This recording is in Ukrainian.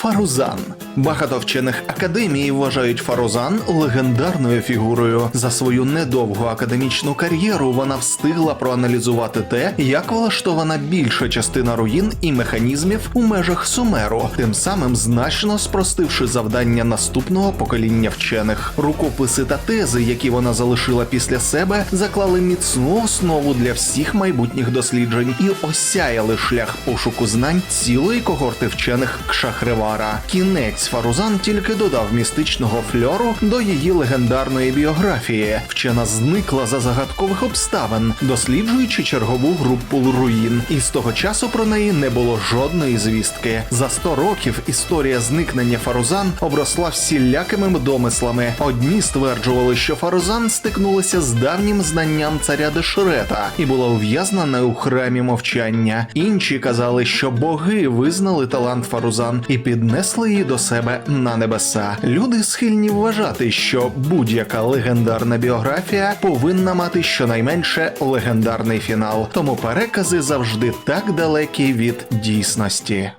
Фарузан. Багато вчених академій вважають Фарузан легендарною фігурою. За свою недовгу академічну кар'єру вона встигла проаналізувати те, як влаштована більша частина руїн і механізмів у межах Сумеру, тим самим значно спростивши завдання наступного покоління вчених. Рукописи та тези, які вона залишила після себе, заклали міцну основу для всіх майбутніх досліджень і осяяли шлях пошуку знань цілої когорти вчених Кшахревара. Кінець Фарузан тільки додав містичного фльору до її легендарної біографії. Вчена зникла за загадкових обставин, досліджуючи чергову групу руїн, і з того часу про неї не було жодної звістки. За 100 років історія зникнення Фарузан обросла всілякими домислами. Одні стверджували, що Фарузан стикнулася з давнім знанням царя Дешрета і була ув'язнена у храмі мовчання. Інші казали, що боги визнали талант Фарузан і піднесли її до себе на небеса. Люди схильні вважати, що будь-яка легендарна біографія повинна мати щонайменше легендарний фінал. Тому перекази завжди так далекі від дійсності.